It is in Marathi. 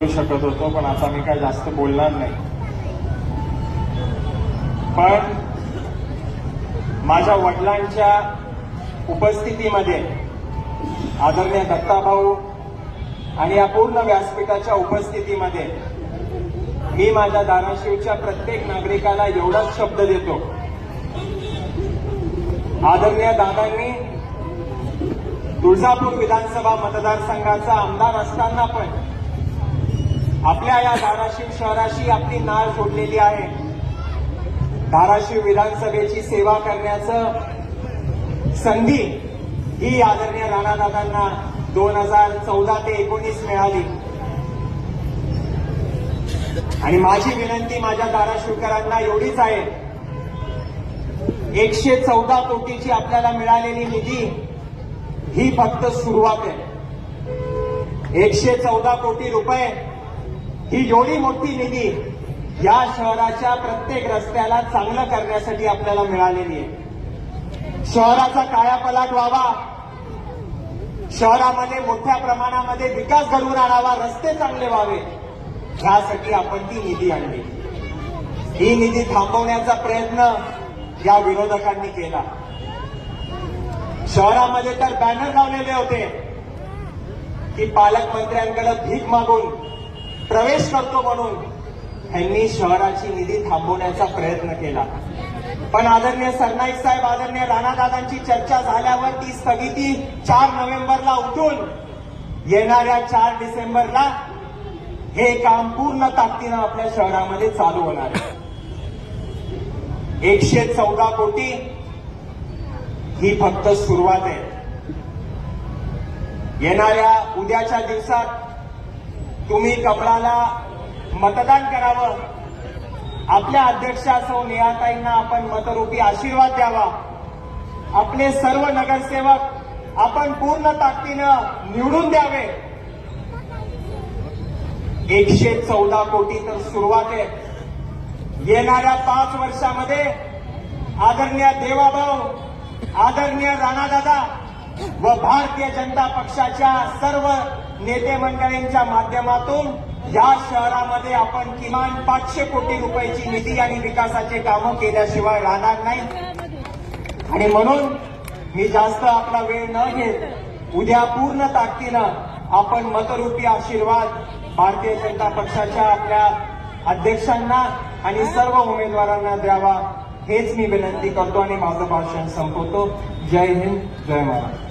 बोलू शकत होतो पण आता मी काय जास्त बोलणार नाही. पण माझ्या वडिलांच्या उपस्थितीमध्ये आदरणीय दत्ताभाऊ आणि या पूर्ण व्यासपीठाच्या उपस्थितीमध्ये मी माझ्या धाराशिवच्या प्रत्येक नागरिकाला एवढाच शब्द देतो. आदरणीय दादांनी तुळजापूर विधानसभा मतदारसंघाचा आमदार असताना पण आपल्या या धाराशिव शहराशी आपली नाळ जोडलेली आहे. धाराशिव विधानसभेची सेवा करण्याचं संधी ही आदरणीय राणादादांना दोन हजार चौदा ते एकोणीस मिळाली. आणि माझी विनंती माझ्या धाराशिवकरांना एवढीच आहे. एकशे चौदा कोटीची आपल्याला मिळालेली निधी ही फक्त सुरुवात आहे. एकशे चौदा कोटी रुपये ही एवढी मोठी निधी या शहराच्या प्रत्येक रस्त्याला चांगलं करण्यासाठी आपल्याला मिळालेली आहे. शहराचा कायापलाट व्हावा. शहरामध्ये मोठ्या प्रमाणामध्ये विकास घडवून आणावा रस्ते चांगले व्हावे. ह्यासाठी आपण ती निधी आणली. ही निधी थांबवण्याचा प्रयत्न या विरोधकांनी केला. शहरामध्ये तर बॅनर लावलेले होते. की पालकमंत्र्यांकडे भीक मागून प्रवेश करतो म्हणून त्यांनी शहराची निधी थांबवण्याचा प्रयत्न केला. पण आदरणीय सरनाईक साहेब आदरणीय राणादादांची चर्चा झाल्यावर ती स्थगिती चार नोव्हेंबरला उठून येणाऱ्या चार डिसेंबरला हे काम पूर्ण ताकदीनं आपल्या शहरामध्ये चालू होणार आहे. एकशे चौदा कोटी ही फक्त सुरुवात आहे. येणाऱ्या उद्याच्या दिवसात तुम्ही कमळाला मतदान करावं. आपल्या अध्यक्षा सौ नेहाताईंना आपण मतरूपी आशीर्वाद द्यावा. आपले सर्व नगरसेवक आपण पूर्ण ताकदीनं निवडून द्यावे. एकशे चौदा कोटी तर सुरुवात आहे. येणाऱ्या पाच वर्षामध्ये आदरणीय देवाभाऊ आदरणीय राणादादा व भारतीय जनता पक्षाच्या सर्व नेते मंडळींच्या माध्यमातून या शहरामध्ये आपण किमान पाचशे कोटी रुपयाची निधी आणि विकासाचे कामं केल्याशिवाय राहणार नाही. आणि म्हणून मी जास्त आपला वेळ न घेत उद्या पूर्ण ताकदीनं आपण मतरूपी आशीर्वाद भारतीय जनता पक्षाच्या आपल्या अध्यक्षांना आणि सर्व उमेदवारांना द्यावा हेच मी विनंती करतो आणि माझं भाषण संपवतो. जय हिंद जय महाराष्ट्र.